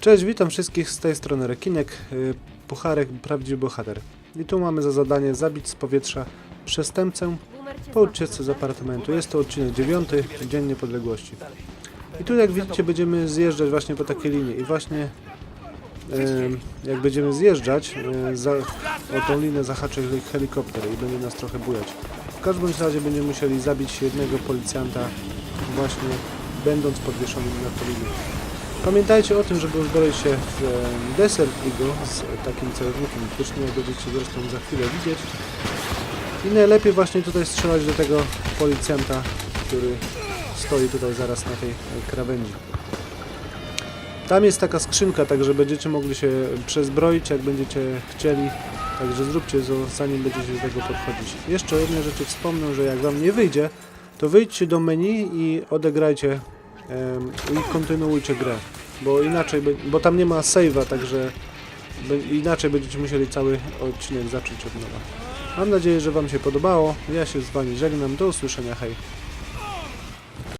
Cześć, witam wszystkich z tej strony Rekinek, y, Pucharek, prawdziwy bohater. I tu mamy za zadanie zabić z powietrza przestępcę po ucieczce z apartamentu. Jest to odcinek 9, Dzień Niepodległości. I tu jak widzicie będziemy zjeżdżać właśnie po takiej linii i właśnie y, jak będziemy zjeżdżać, y, za, o tą linię zahaczy helikopter i będzie nas trochę bujać. W każdym razie będziemy musieli zabić jednego policjanta właśnie będąc podwieszonym na tą linię. Pamiętajcie o tym, żeby uzbroić się w Desert Eagle z takim celownikiem optycznym, jak będziecie zresztą za chwilę widzieć. I najlepiej właśnie tutaj strzelać do tego policjanta, który stoi tutaj zaraz na tej e, krawędzi. Tam jest taka skrzynka, także będziecie mogli się przezbroić, jak będziecie chcieli. Także zróbcie to, zanim będziecie do tego podchodzić. Jeszcze o jednej rzeczy wspomnę, że jak wam nie wyjdzie, to wyjdźcie do menu i odegrajcie i kontynuujcie grę. Bo inaczej, bo tam nie ma save'a, także inaczej będziecie musieli cały odcinek zacząć od nowa. Mam nadzieję, że Wam się podobało. Ja się z Wami żegnam. Do usłyszenia. Hej.